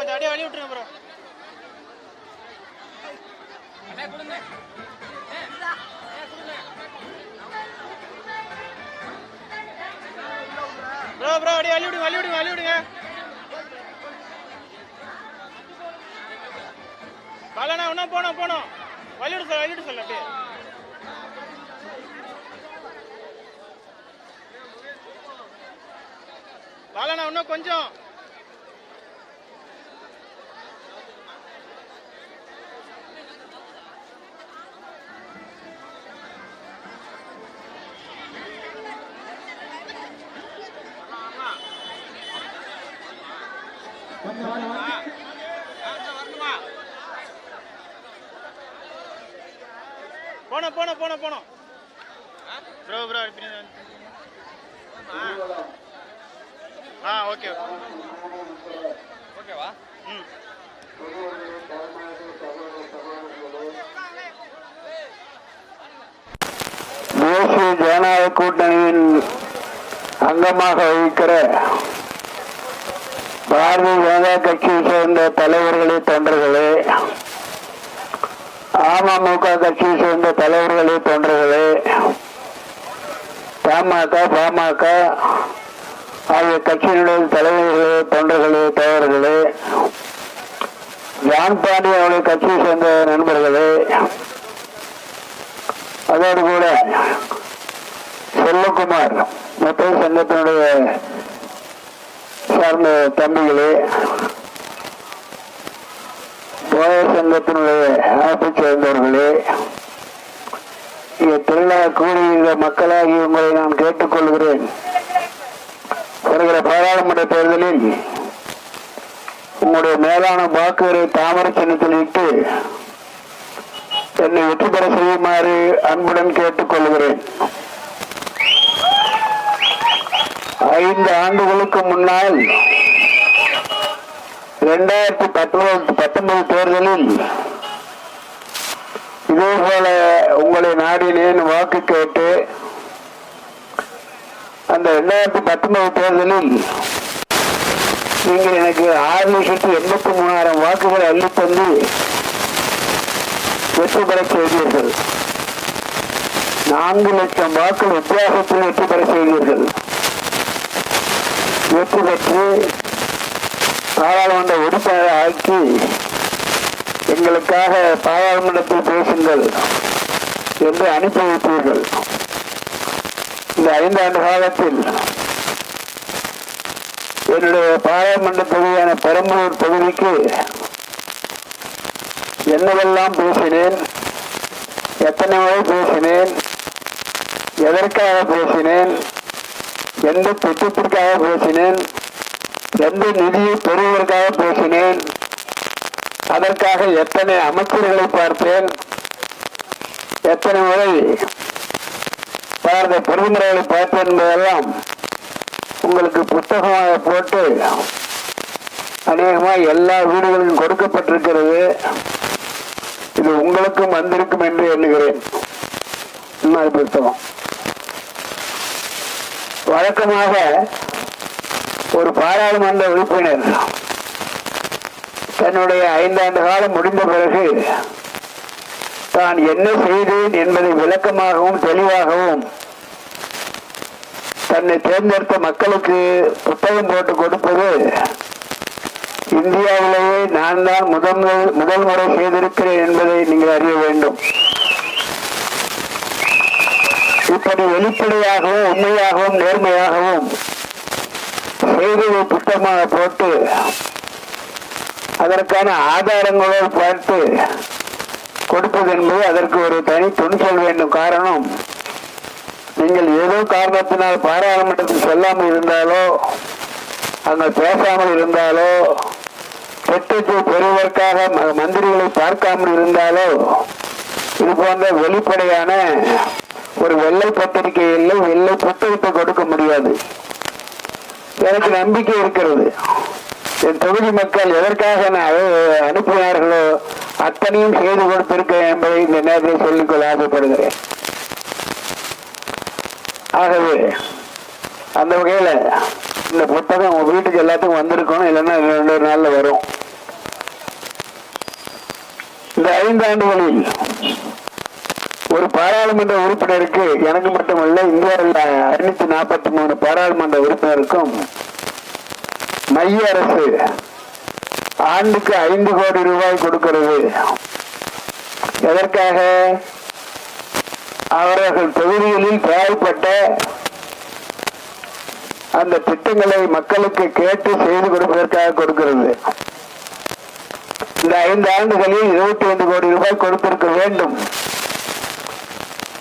கொஞ்சம் அடியே வழி விட்டுருங்க ப்ரோ ப்ரோ ப்ரோ அடியே வழி விடுங்க வழி விடுங்க வழி விடுங்க. பாலண்ணா இன்னும் போனோம் போனோம். வழிவிடு சொல்ல வழிவிடு சொல்ல அப்படியே. பாலண்ணா இன்னும் கொஞ்சம். போனோம் போனோம் போனோம் போனோம் ப்ரோ ப்ரோ. ஆ ஓகே ஓகேவா? ம். தேசிய ஜனநாயக கூட்டணியின் அங்கமாக வகிக்கிற பாரதிய ஜனதா கட்சியை சேர்ந்த தலைவர்களே தொண்டர்களே அமமுக கட்சியை சேர்ந்த தலைவர்களே தொண்டர்களே தமாக பாமக ஆகிய கட்சியினுடைய தலைவர்களே தொண்டர்களே தோழர்களே ஜான் பாண்டி அவருடைய கட்சியை சேர்ந்த நண்பர்களே அதோடு கூட செல்லகுமார் மத்திய சங்கத்தினுடைய சார்ந்த தம்பிகளே போய சங்கத்தினுடைய ஆட்சிச் சேர்ந்தவர்களே திருவிழா மக்களாகி உங்களை நான் கேட்டுக்கொள்கிறேன். வருகிற பாராளுமன்ற தேர்தலில் உங்களுடைய மேலான வாக்குகளை தாமரை சின்னத்தில் இட்டு என்னை வெற்றி பெற செய்யுமாறு அன்புடன் கேட்டுக்கொள்கிறேன். ஐந்து ஆண்டுகளுக்கு முன்னால் இரண்டாயிரத்தி பத்தொன்பது பத்தொன்பது தேர்தலில் இதே போல உங்களை நாடினேன் வாக்கு கேட்டு அந்த இரண்டாயிரத்தி பத்தொன்பது தேர்தலில் நீங்கள் எனக்கு ஆறு லட்சத்தி எண்பத்தி மூணாயிரம் வாக்குகளை அள்ளித்தந்து வெற்றி பெற செய்தீர்கள். நான்கு லட்சம் வாக்கு வித்தியாசத்தில் வெற்றி பெற செய்தீர்கள். வெற்றி பெற்று பாராளுமன்ற உறுப்பினரை ஆக்கி எங்களுக்காக பாராளுமன்றத்தில் பேசுங்கள் என்று அனுப்பி வைத்தீர்கள். இந்த ஐந்தாண்டு காலத்தில் என்னுடைய பாராளுமன்ற தொகுதியான பெரம்பலூர் தொகுதிக்கு என்னவெல்லாம் பேசினேன் எத்தனை முறை பேசினேன் எதற்காக பேசினேன் எந்த திட்டத்திற்காக பேசினேன் எந்த நிதியை பெறுவதற்காக பேசினேன்? அதற்காக எத்தனை அமைச்சர்களை பார்த்தேன்? எத்தனை முறை பாரத பிரதிநிதிகளை பார்த்தேன் என்பதெல்லாம் உங்களுக்கு புத்தகமாக போட்டு அநேகமாக எல்லா வீடுகளிலும் கொடுக்கப்பட்டிருக்கிறது. இது உங்களுக்கும் வந்திருக்கும் என்று எண்ணுகிறேன். புத்தகம். வழக்கமாக ஒரு பாராளுமன்ற உறுப்பினர் தன்னுடைய ஐந்தாண்டு காலம் முடிந்த பிறகு தான் என்ன செய்தேன் என்பதை விளக்கமாகவும் தெளிவாகவும் தன்னை தேர்ந்தெடுத்த மக்களுக்கு புத்தகம் போட்டு கொடுப்பது இந்தியாவிலேயே நான் தான் முதல் முதல் முறை செய்திருக்கிறேன் என்பதை நீங்கள் அறிய வேண்டும். இப்படி வெளிப்படையாகவும் உண்மையாகவும் நேர்மையாகவும் செய்தியை புத்தமாக போட்டு அதற்கான ஆதாரங்களோடு பார்த்து கொடுப்பது என்பது அதற்கு ஒரு தனி துணிச்சல் வேண்டும். காரணம் நீங்கள் ஏதோ காரணத்தினால் பாராளுமன்றத்தில் செல்லாமல் இருந்தாலோ அங்கே பேசாமல் இருந்தாலோ திட்டத்தை பெறுவதற்காக மந்திரிகளை பார்க்காமல் இருந்தாலோ இது போன்ற வெளிப்படையான ஒரு வெள்ளை பத்திரிகை இல்லை வெள்ளை புத்தகத்தை கொடுக்க முடியாது. எனக்கு நம்பிக்கை இருக்கிறது. என் தொகுதி மக்கள் எதற்காக நான் அனுப்பினார்களோ அத்தனையும் செய்து கொடுத்திருக்கிறேன் என்பதை இந்த நேரத்தில் சொல்லிக்கொள்ள ஆசைப்படுகிறேன். ஆகவே அந்த வகையில் இந்த புத்தகம் உங்கள் வீட்டுக்கு எல்லாத்துக்கும் வந்திருக்கணும் இல்லைன்னா ரெண்டு நாளில் வரும். இந்த ஐந்து ஆண்டுகளில் ஒரு பாராளுமன்ற உறுப்பினருக்கு எனக்கு மட்டுமல்ல இந்தியாவில் ஐநூத்தி நாற்பத்தி மூணு பாராளுமன்ற உறுப்பினருக்கும் மைய அரசு ஆண்டுக்கு ஐந்து கோடி ரூபாய் கொடுக்கிறது. எதற்காக? அவர்கள் தொகுதிகளில் தேவைப்பட்ட அந்த திட்டங்களை மக்களுக்கு கேட்டு செய்து கொடுப்பதற்காக கொடுக்கிறது. இந்த ஐந்து ஆண்டுகளில் இருபத்தி ஐந்து கோடி ரூபாய் கொடுத்திருக்க வேண்டும்.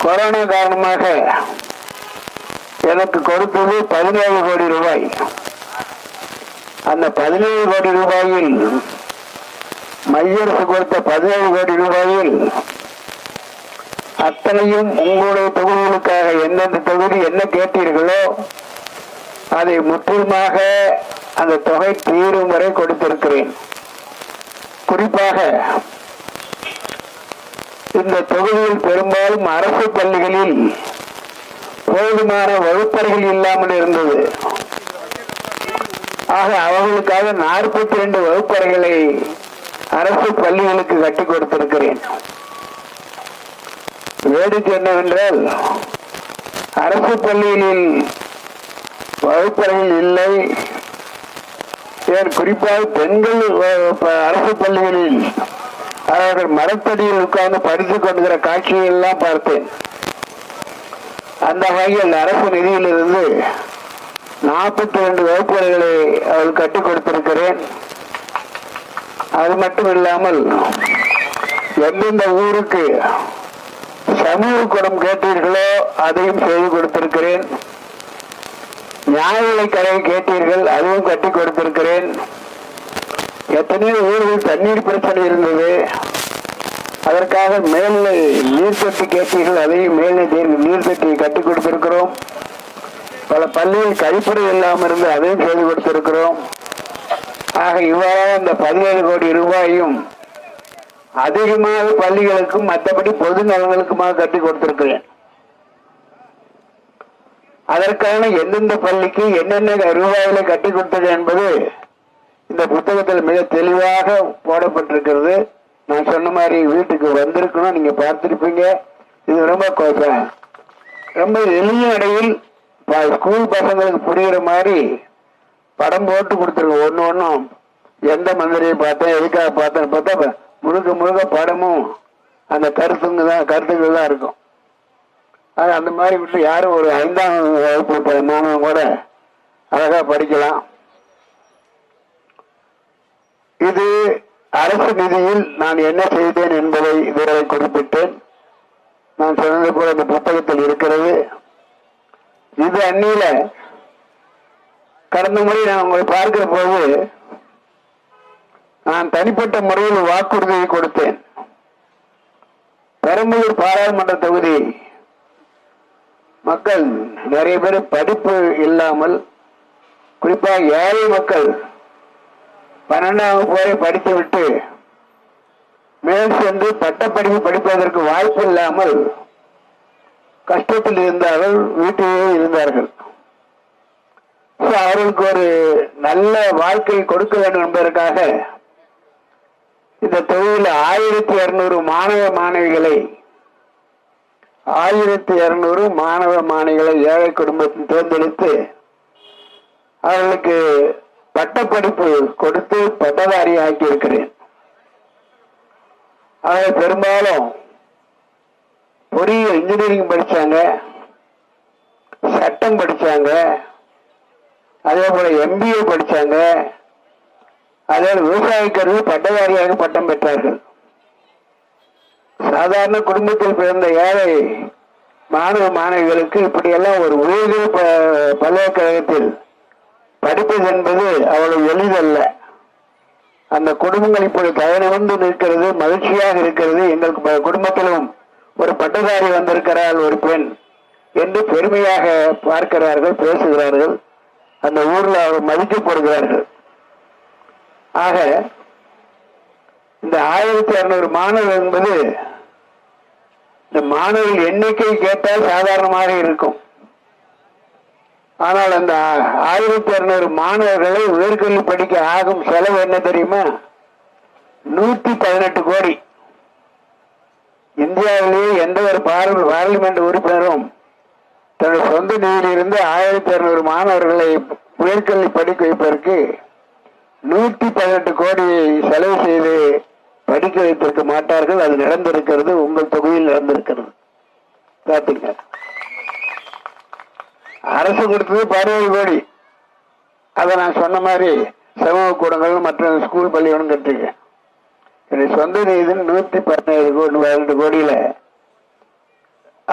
கொரோனா காரணமாக எனக்கு கொடுத்தது பதினேழு கோடி ரூபாய். அந்த பதினேழு கோடி ரூபாயில் மைய அரசு கொடுத்த பதினேழு கோடி ரூபாயில் அத்தனையும் உங்களுடைய தொகுதிகளுக்காக எந்தெந்த தொகுதி என்ன கேட்டீர்களோ அதை முற்றிலுமாக அந்த தொகை தீரும் வரை கொடுத்திருக்கிறேன். குறிப்பாக இந்த தொகுதியில் பெரும்பாலும் அரசு பள்ளிகளில் போதுமான வகுப்பறைகள் இல்லாமல் இருந்தது. ஆக அவர்களுக்காக நாற்பத்தி ரெண்டு வகுப்பறைகளை அரசு பள்ளிகளுக்கு கட்டி கொடுத்திருக்கிறேன். வேடிக்கை என்னவென்றால் அரசு பள்ளிகளில் வகுப்பறைகள் இல்லை. ஏன்? குறிப்பாக பெண்கள் அரசு பள்ளிகளில் அவர்கள் மரத்தடியில் உட்கார்ந்து படித்துக் கொண்டிருக்கிற காட்சியை எல்லாம் பார்த்தேன். அந்த வகையில் அரசு நிதியிலிருந்து நாற்பத்தி ரெண்டு வகுப்புகளை அவள் கட்டி கொடுத்திருக்கிறேன். அது மட்டும் இல்லாமல் எந்தெந்த ஊருக்கு சமூக குடம் கேட்டீர்களோ அதையும் செய்து கொடுத்திருக்கிறேன். நியாய விலைக் கேட்டீர்கள் அதுவும் கட்டி கொடுத்திருக்கிறேன். எத்தனையோ ஊர்கள் தண்ணீர் பிரச்சனை இருந்தது. அதற்காக மேல்நிலை நீர் தொட்டி கேட்டீர்கள் அதையும் மேல்நிலை நீர் தொட்டியை கட்டி கொடுத்திருக்கிறோம். பல பள்ளியில் கழிப்பறை இல்லாமல் இருந்து அதையும் செய்து கொடுத்திருக்கிறோம். ஆக இவ்வாறாக இந்த பதினேழு கோடி ரூபாயும் அதிகமாக பள்ளிகளுக்கும் மற்றபடி பொது நலன்களுக்குமாக கட்டி கொடுத்திருக்கிறேன். அதற்கான எந்தெந்த பள்ளிக்கு என்னென்ன ரூபாயில கட்டி கொடுத்தது என்பது இந்த புத்தகத்தில் மிக தெளிவாக போடப்பட்டிருக்கிறது. நான் சொன்ன மாதிரி வீட்டுக்கு வந்திருக்கணும் நீங்க பார்த்துருப்பீங்க. இது ரொம்ப கொ- ரொம்ப எளிய இடையில் ஸ்கூல் பசங்களுக்கு புரிகிற மாதிரி படம் போட்டு கொடுத்துருங்க ஒன்று ஒன்றும் எந்த மந்திரியை பார்த்தேன் எதுக்காக பார்த்தேன்னு பார்த்தா முழுக்க முழுக்க படமும் அந்த கருத்துங்க தான் கருத்துக்கள் தான் இருக்கும். அது அந்த மாதிரி விட்டு யாரும் ஒரு ஐந்தாம் வகுப்பு மாணவன் கூட அழகாக படிக்கலாம். இது அரசு நிதியில் நான் என்ன செய்தேன் என்பதை இதுவரை குறிப்பிட்டேன். நான் சொன்னது போல இந்த புத்தகத்தில் இருக்கிறது. இது அந்நில கடந்த முறை நான் உங்களை பார்க்கிற போது நான் தனிப்பட்ட முறையில் வாக்குறுதியை கொடுத்தேன். பெரம்பலூர் பாராளுமன்ற தொகுதி மக்கள் நிறைய பேர் படிப்பு இல்லாமல் குறிப்பாக ஏழை மக்கள் பன்னெண்டாம் வகுப்பு வரை படித்து விட்டு மேல் சென்று பட்டப்படிப்பு படிப்பதற்கு வாய்ப்பு இல்லாமல் கஷ்டத்தில் இருந்தார்கள் வீட்டிலேயே இருந்தார்கள். அவர்களுக்கு ஒரு நல்ல வாழ்க்கை கொடுக்க வேண்டும் என்பதற்காக இந்த தொகுதியில் ஆயிரத்தி இருநூறு மாணவ மாணவிகளை ஆயிரத்தி இருநூறு மாணவ மாணவிகளை ஏழை குடும்பத்தில் தேர்ந்தெடுத்து அவர்களுக்கு பட்டப்படிப்பு கொடுத்து பட்டதாரி ஆக்கி இருக்கிறேன் ஆக பெரும்பாலும் பொறியியல் இன்ஜினியரிங் படிச்சாங்க சட்டம் படிச்சாங்க அதே போல எம்பிஏ படிச்சாங்க அதே விவசாயிக்கிறது பட்டதாரியாக பட்டம் பெற்றார்கள். சாதாரண குடும்பத்தில் பிறந்த ஏழை மாணவ மாணவிகளுக்கு இப்படியெல்லாம் ஒரு உயர்வு ப- பல்கலைக்கழகத்தில் படிப்பது என்பது அவ்வளவு எளிதல்ல. அந்த குடும்பங்கள் இப்படி தயனிவந்து நிற்கிறது மகிழ்ச்சியாக இருக்கிறது. எங்கள் குடும்பத்திலும் ஒரு பட்டதாரி வந்திருக்கிறாள் ஒரு பெண் என்று பெருமையாக பார்க்கிறார்கள் பேசுகிறார்கள். அந்த ஊரில் அவர் மதிக்கப்படுகிறார்கள். ஆக இந்த ஆயிரத்தி அறுநூறு மாணவர் என்பது இந்த மாணவர்கள் எண்ணிக்கை கேட்டால் சாதாரணமாக இருக்கும். ஆனால் அந்த ஆயிரத்தி இருநூறு மாணவர்களை உயர்கல்வி படிக்க ஆகும் செலவு என்ன தெரியுமா? நூத்தி பதினெட்டு கோடி. இந்தியாவிலேயே எந்த ஒரு பார்லிமெண்ட் உறுப்பினரும் தன்னுடைய சொந்த நிதியிலிருந்து ஆயிரத்தி இருநூறு மாணவர்களை உயர்கல்வி படிக்க வைப்பதற்கு நூத்தி பதினெட்டு கோடியை செலவு செய்து படிக்க வைத்திருக்க மாட்டார்கள். அது நடந்திருக்கிறது. உங்கள் தொகுதியில் நடந்திருக்கிறது. பாத்தீங்க அரசு கொடுத்தது பதினேழு கோடி அதை நான் சொன்ன மாதிரி சமூக கூடங்கள் மற்ற ஸ்கூல் பள்ளிகளும் கட்டிருக்கேன். என்னுடைய சொந்த நிதியில் நூற்றி பதினேழு கோடி பதினெட்டு கோடியில்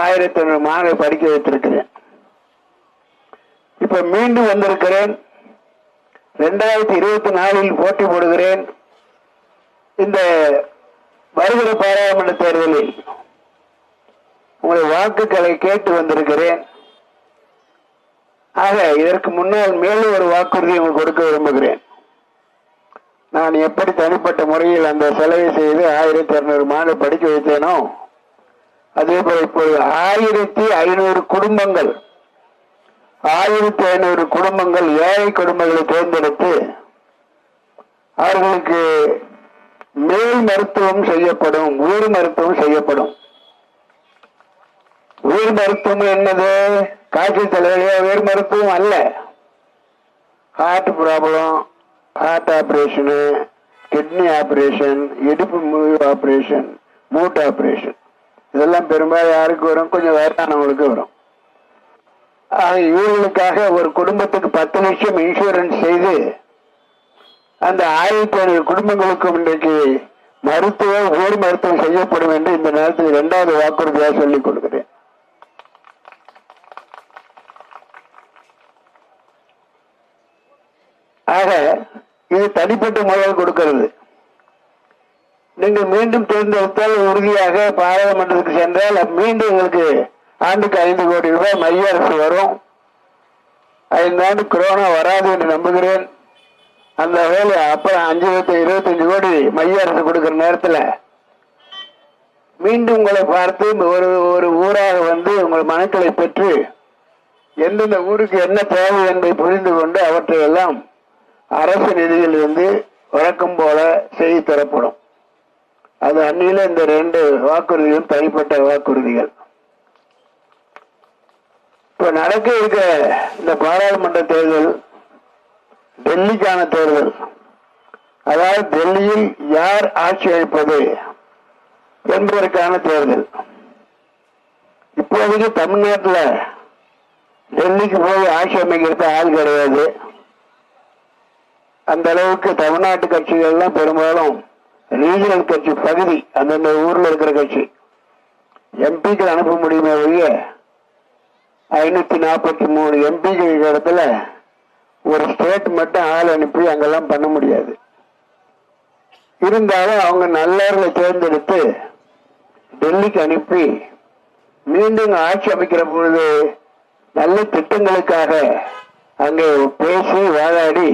ஆயிரத்தி ஐநூறு மாணவர் படிக்க வைத்திருக்கிறேன். இப்போ மீண்டும் வந்திருக்கிறேன். ரெண்டாயிரத்தி இருபத்தி நாலில் போட்டி போடுகிறேன். இந்த வருகிற பாராளுமன்ற தேர்தலில் உங்களை வாக்குகளை கேட்டு வந்திருக்கிறேன். ஆக இதற்கு முன்னால் மேலும் ஒரு வாக்குறுதி உங்களுக்கு கொடுக்க விரும்புகிறேன். நான் எப்படி தனிப்பட்ட முறையில் அந்த செலவை செய்து ஆயிரத்தி அறுநூறு மாடு படிக்க வைத்தேனோ அதே போல இப்போது ஆயிரத்தி ஐநூறு குடும்பங்கள் ஆயிரத்தி ஐநூறு குடும்பங்கள் ஏழை குடும்பங்களை தேர்ந்தெடுத்து அவர்களுக்கு மேல் மருத்துவம் செய்யப்படும் உயிர் மருத்துவம் செய்யப்படும். உயிர் மருத்துவம் என்னது? காய்ச்சல் தலைவலியோ வேறு மருத்துவம் அல்ல. Heart problem heart operation kidney operation இடுப்பு முறிவு ஆப்ரேஷன் மூட்டு ஆப்ரேஷன் இதெல்லாம் பெரும்பாலும் யாருக்கு வரும்? கொஞ்சம் வயதானவங்களுக்கு வரும். ஆக இவர்களுக்காக ஒரு குடும்பத்துக்கு பத்து லட்சம் இன்சூரன்ஸ் செய்து அந்த ஆயிரத்தி ஐநூறு குடும்பங்களுக்கும் இன்றைக்கு மருத்துவ ஊர் மருத்துவம் செய்யப்படும் என்று இந்த நேரத்தில் இரண்டாவது வாக்குறுதியாக சொல்லிக் கொடுக்கிறேன் ஆக இது தனிப்பட்ட முறையில் கொடுக்கிறது. நீங்கள் மீண்டும் தேர்ந்தெடுத்தால் உறுதியாக பாராளுமன்றத்துக்கு சென்றால் மீண்டும் உங்களுக்கு ஆண்டுக்கு ஐந்து கோடி ரூபாய் மைய அரசு வரும். ஐந்து ஆண்டு கொரோனா வராது என்று நம்புகிறேன். அந்த வேலை அப்புறம் அஞ்சு லட்சத்தி இருபத்தஞ்சு கோடி மைய அரசு கொடுக்கிற நேரத்தில் மீண்டும் உங்களை பார்த்து ஒரு ஒரு ஊராக வந்து உங்கள் மனுக்களை பெற்று எந்தெந்த ஊருக்கு என்ன தேவை என்பதை புரிந்து கொண்டு அவற்றை எல்லாம் அரசு நிதியில் இருந்து வழக்கம் போல செய்தி தரப்படும். அது அந்நில இந்த ரெண்டு வாக்குறுதிகளும் தனிப்பட்ட வாக்குறுதிகள். இப்ப நடக்க இருக்க இந்த பாராளுமன்ற தேர்தல் டெல்லிக்கான தேர்தல் அதாவது டெல்லியில் யார் ஆட்சி அளிப்பது என்பதற்கான தேர்தல். இப்போதைக்கு தமிழ்நாட்டில் டெல்லிக்கு போய் ஆட்சி அமைக்கிறது ஆள் கிடையாது. அந்த அளவுக்கு தமிழ்நாட்டு கட்சிகள்லாம் பெரும்பாலும் ரீஜனல் கட்சி பகுதி அந்தந்த ஊர்ல இருக்கிற கட்சி. எம்பிக்கள் அனுப்ப முடியுமே ஒழிய ஐநூத்தி நாற்பத்தி மூணு எம்பிக்கள் இடத்துல ஒரு ஸ்டேட் மட்டும் ஆள் அனுப்பி அங்கெல்லாம் பண்ண முடியாது. இருந்தாலும் அவங்க நல்லவர்களை தேர்ந்தெடுத்து டெல்லிக்கு அனுப்பி மீண்டும் ஆட்சி அமைக்கிற பொழுது நல்ல திட்டங்களுக்காக அங்கே பேசி வாதாடி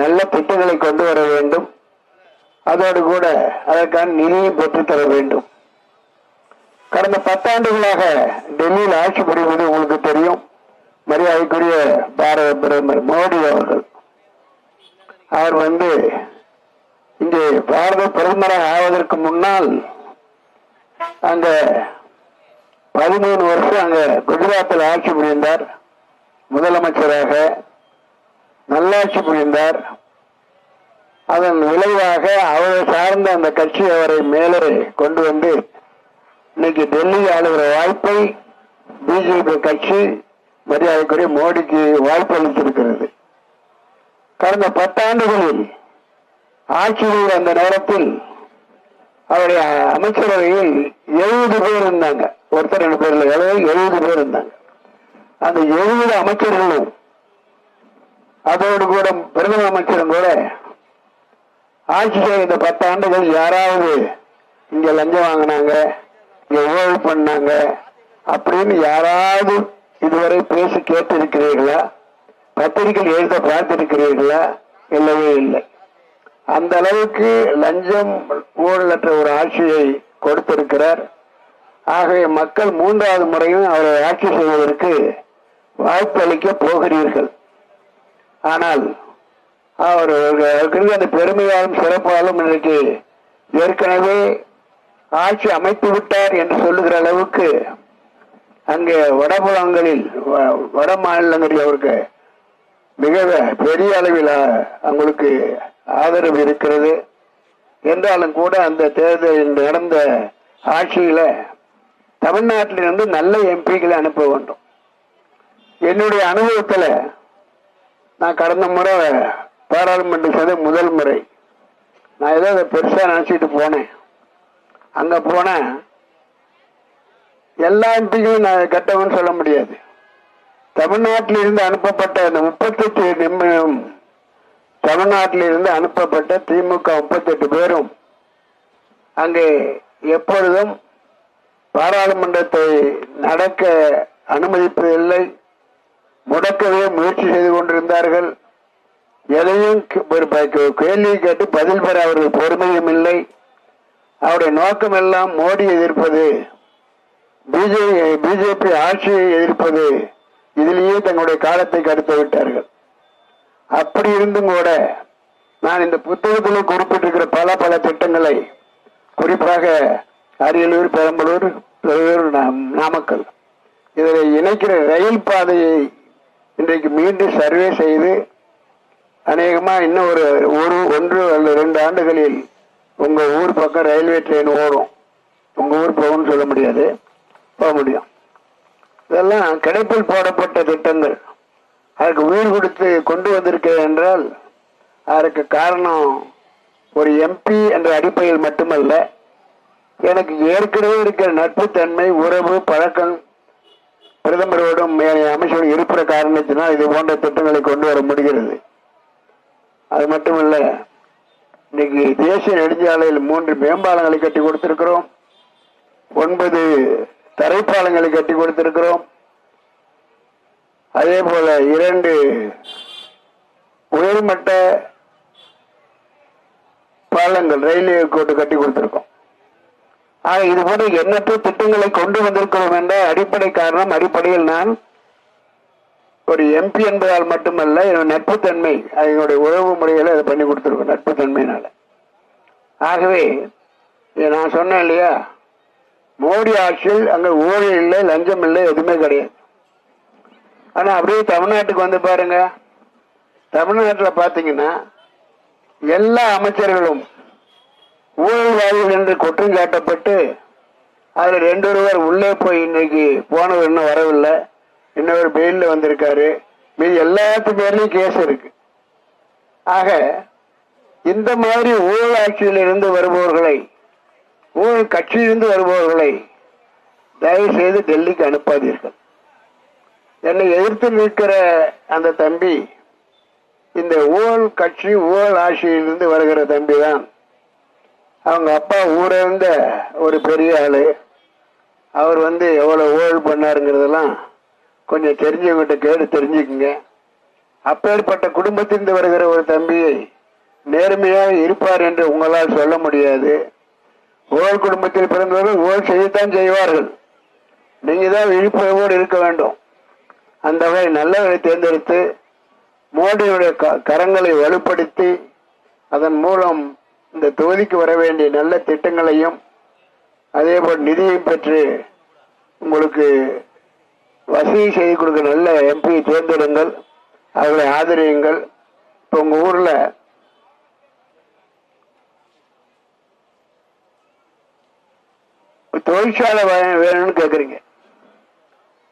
நல்ல திட்டங்களை கொண்டு வர வேண்டும். அதோடு கூட அதற்கான நிதியும் பெற்றுத்தர வேண்டும். கடந்த பத்தாண்டுகளாக டெல்லியில் ஆட்சி புரிவது உங்களுக்கு தெரியும். மரியாதைக்குரிய பாரத பிரதமர் மோடி அவர்கள். அவர் வந்து இங்கே பாரத பிரதமராக ஆவதற்கு முன்னால் அங்க பதிமூணு வருஷம் அங்க குஜராத்தில் ஆட்சி புரிந்தார். முதலமைச்சராக நல்லாட்சி புரிந்தார். அதன் விளைவாக அவரை சார்ந்த அந்த கட்சி அவரை மேலே கொண்டு வந்து இன்னைக்கு டெல்லி ஆளுகிற வாய்ப்பை பிஜேபி கட்சி மரியாதைக்குரிய மோடிக்கு வாய்ப்பு அளித்திருக்கிறது. கடந்த பத்தாண்டுகளில் ஆட்சியில் அந்த நேரத்தில் அவருடைய அமைச்சரவையில் எழுபது பேர் இருந்தாங்க. ஒருத்தர் ரெண்டு பேர்ல எழுபது பேர் இருந்தாங்க. அந்த எழுபது அமைச்சர்களும் அதோடு கூட பிரதம அமைச்சரும் கூட ஆட்சி செய்த பத்து ஆண்டுகள் யாராவது இங்க லஞ்சம் வாங்கினாங்க இங்க உழவு பண்ணாங்க அப்படின்னு யாராவது இதுவரை பேசி கேட்டிருக்கிறீர்களா? பத்திரிகையில் எழுத பார்த்திருக்கிறீர்களா? இல்லவே இல்லை. அந்த அளவுக்கு லஞ்சம் ஊழலற்ற ஒரு ஆட்சியை கொடுத்திருக்கிறார். ஆகவே மக்கள் மூன்றாவது முறையும் அவரை ஆட்சி செய்வதற்கு வாய்ப்பு அளிக்க போகிறீர்கள். ஆனால் அவர் அந்த பெருமையாலும் சிறப்பாலும் இன்றைக்கு ஏற்கனவே ஆட்சி அமைத்து விட்டார் என்று சொல்லுகிற அளவுக்கு அங்கே வடபுலங்களில் வ- வட மாநிலங்களில் அவருக்கு மிக பெரிய அளவில் அவங்களுக்கு ஆதரவு இருக்கிறது. என்றாலும் கூட அந்த தேர்தலில் நடந்த ஆட்சியில தமிழ்நாட்டிலிருந்து நல்ல எம்பிக்களை அனுப்ப வேண்டும். என்னுடைய அனுபவத்தில் நான் கடந்த முறை பாராளுமன்ற செய்த முதல் முறை நான் ஏதோ அதை பெருசாக நினச்சிட்டு போனேன். அங்கே போனேன். எல்லா எம்பிக்கும் நான் கெட்டவன் சொல்ல முடியாது. தமிழ்நாட்டில் இருந்து அனுப்பப்பட்ட அந்த முப்பத்தெட்டு நிமிடம் தமிழ்நாட்டில் இருந்து அனுப்பப்பட்ட திமுக முப்பத்தெட்டு பேரும் அங்கே எப்பொழுதும் பாராளுமன்றத்தை நடக்க அனுமதிப்பதில்லை முடக்கவே முயற்சி செய்து கொண்டிருந்தார்கள். எதையும் கேள்வி கேட்டு பதில் பெற அவர்கள் பொறுமையும் இல்லை. அவருடைய நோக்கம் எல்லாம் மோடி எதிர்ப்பது பிஜே பிஜேபி ஆட்சியை எதிர்ப்பது இதிலேயே தங்களுடைய காலத்தை கடத்த விட்டார்கள். அப்படி இருந்தும் கூட நான் இந்த புத்தகத்தில் குறிப்பிட்டிருக்கிற பல பல திட்டங்களை குறிப்பாக அரியலூர் பெரம்பலூர் நாமக்கல் இதில் இணைக்கிற ரயில் பாதையை இன்றைக்கு மீண்டும் சர்வே செய்து அநேகமாக இன்னும் ஒரு ஒரு ஒன்று அல்லது ரெண்டு ஆண்டுகளில் உங்கள் ஊர் பக்கம் ரயில்வே ட்ரெயின் ஓடும். உங்கள் ஊர் போகும்னு சொல்ல முடியாது. போக முடியும். இதெல்லாம் கிடைப்பில் போடப்பட்ட திட்டங்கள். அதுக்கு உயிர் கொடுத்து கொண்டு வந்திருக்கிறேன் என்றால் அதற்கு காரணம் ஒரு எம்பி என்ற அடிப்படையில் மட்டுமல்ல எனக்கு ஏற்கனவே இருக்கிற நட்புத்தன்மை உறவு பழக்கம் பிரதமரோடும் மே- அமைச்சரோடும் இருக்கிற காரணத்தினால் இது போன்ற திட்டங்களை கொண்டு வர முடிகிறது. அது மட்டுமல்ல இன்னைக்கு தேசிய நெடுஞ்சாலையில் மூன்று மேம்பாலங்களை கட்டி கொடுத்திருக்கிறோம். ஒன்பது தரைப்பாலங்களை கட்டி கொடுத்திருக்கிறோம். அதே போல இரண்டு உயர்மட்ட பாலங்கள் ரயில்வே கோட்டு கட்டி கொடுத்திருக்கோம். ஆக இது போன்ற எண்ணற்ற திட்டங்களை கொண்டு வந்திருக்கிறோம் என்ற அடிப்படை காரணம் அடிப்படையில் நான் ஒரு எம்பி என்பதால் மட்டுமல்ல நட்புத்தன்மை அதனுடைய உறவு முறைகளை அதை பண்ணி கொடுத்துருக்கோம் நட்புத்தன்மையினால. ஆகவே இதை நான் சொன்னேன் இல்லையா? மோடி ஆட்சியில் அங்கே ஊழல் இல்லை லஞ்சம் இல்லை எதுவுமே கிடையாது. ஆனால் அப்படியே தமிழ்நாட்டுக்கு வந்து பாருங்க. தமிழ்நாட்டில் பார்த்தீங்கன்னா எல்லா அமைச்சர்களும் ஊழல்வாதிகள் என்று குற்றம் சாட்டப்பட்டு அதில் ரெண்டு ஒருவர் உள்ளே போய் இன்னைக்கு போனவர் இன்னும் வரவில்லை. இன்னொரு பெயில்ல வந்திருக்காரு. மீது எல்லாத்து பேர்லையும் கேஸ் இருக்கு. ஆக இந்த மாதிரி ஊழல் வருபவர்களை ஊழல் கட்சியிலிருந்து வருபவர்களை தயவு செய்து டெல்லிக்கு அனுப்பாதீர்கள். என்னை எதிர்த்து நிற்கிற அந்த தம்பி இந்த ஊழல் கட்சி ஊழல் ஆட்சியிலிருந்து வருகிற தம்பி தான் அவங்க அப்பா ஊரந்த ஒரு பெரிய ஆளு. அவர் வந்து எவ்வளவு ஊழல் பண்ணாருங்கிறதெல்லாம் கொஞ்சம் தெரிஞ்சவங்கிட்ட கேட்டு தெரிஞ்சுக்குங்க. அப்பேற்பட்ட குடும்பத்திலிருந்து வருகிற ஒரு தம்பியை நேர்மையாக இருப்பார் என்று உங்களால் சொல்ல முடியாது. ஓல் குடும்பத்தில் பிறந்தவர்கள் ஊழல் செய்யத்தான் செய்வார்கள். நீங்கள் தான் விழிப்புணர்வோடு இருக்க வேண்டும். அந்த வகை நல்லவரை தேர்ந்தெடுத்து மோடியுடைய க- கரங்களை வலுப்படுத்தி அதன் மூலம் இந்த தொகுதிக்கு வர வேண்டிய நல்ல திட்டங்களையும் அதே போல் நிதியையும் பெற்று உங்களுக்கு வசதி செய்து கொடுக்க நல்ல எம்பியை தேர்ந்தெடுங்கள் அவர்களை ஆதரியுங்கள். இப்போ உங்க ஊர்ல தொழிற்சாலை வேணும்னு கேக்குறீங்க.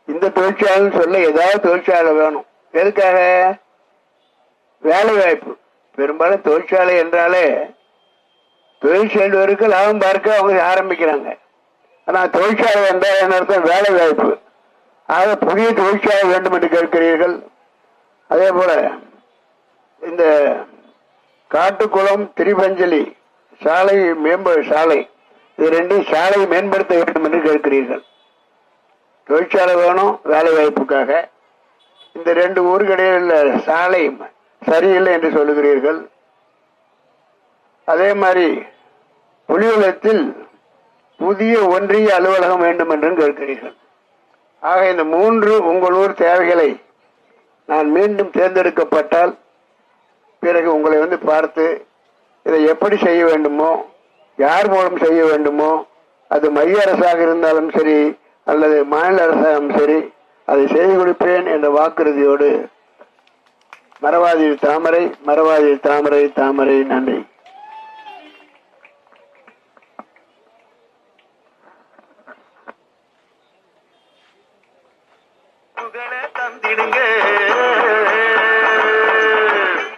இந்த தொழிற்சாலைன்னு சொல்ல ஏதாவது தொழிற்சாலை வேணும். எதுக்காக? வேலை வாய்ப்பு பெரும்பாலும் தொழிற்சாலை என்றாலே தொழில் செய்வதற்கு லாபம் பார்க்க அவங்க ஆரம்பிக்கிறாங்க. ஆனால் தொழிற்சாலை என்றால் என்ன அர்த்தம்? வேலை வாய்ப்பு. ஆக புதிய தொழிற்சாலை வேண்டும் என்று கேட்கிறீர்கள். அதே போல இந்த காட்டுக்குளம் திரிபஞ்சலி சாலை மேம்ப சாலை இது ரெண்டையும் சாலையை மேம்படுத்த வேண்டும் என்று கேட்கிறீர்கள். தொழிற்சாலை வேணும் வேலை வாய்ப்புக்காக. இந்த ரெண்டு ஊர்களில் உள்ள சாலை சரியில்லை என்று சொல்லுகிறீர்கள். அதே மாதிரி புலியுலத்தில் புதிய ஒன்றிய அலுவலகம் வேண்டும் என்றும் கேட்கிறீர்கள். ஆக இந்த மூன்று உங்கள் ஊர் தேவைகளை நான் மீண்டும் தேர்ந்தெடுக்கப்பட்டால் பிறகு உங்களை வந்து பார்த்து இதை எப்படி செய்ய வேண்டுமோ யார் மூலம் செய்ய வேண்டுமோ அது மைய அரசாக இருந்தாலும் சரி அல்லது மாநில அரசாகவும் சரி அதை செய்து கொடுப்பேன் என்ற வாக்குறுதியோடு மரவாதி தாமரை மரவாதி தாமரை தாமரை நன்றி. தந்திடுங்க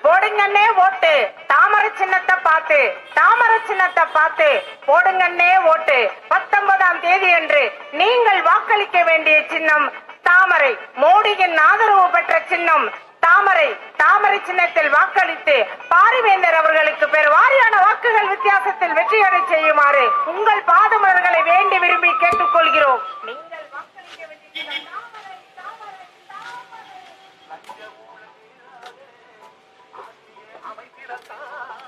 போடுங்கண்ணே ஓட்டு. தாமரை சின்னத்தை பார்த்து தாமரை சின்னத்தை பார்த்து போடுங்கண்ணே ஓட்டு. பத்தொன்பதாம் தேதி அன்று நீங்கள் வாக்களிக்க வேண்டிய சின்னம் தாமரை. மோடியின் ஆதரவு பெற்ற சின்னம் தாமரை. தாமரை சின்னத்தில் வாக்களித்து பாரிவேந்தர் அவர்களுக்கு பெருவாரியான வாக்குகள் வித்தியாசத்தில் வெற்றியடை செய்யுமாறு உங்கள் பாதமலர்களை வேண்டி விரும்பி கேட்டுக்கொள்கிறோம். நீங்கள் அமைத்திடத்தான்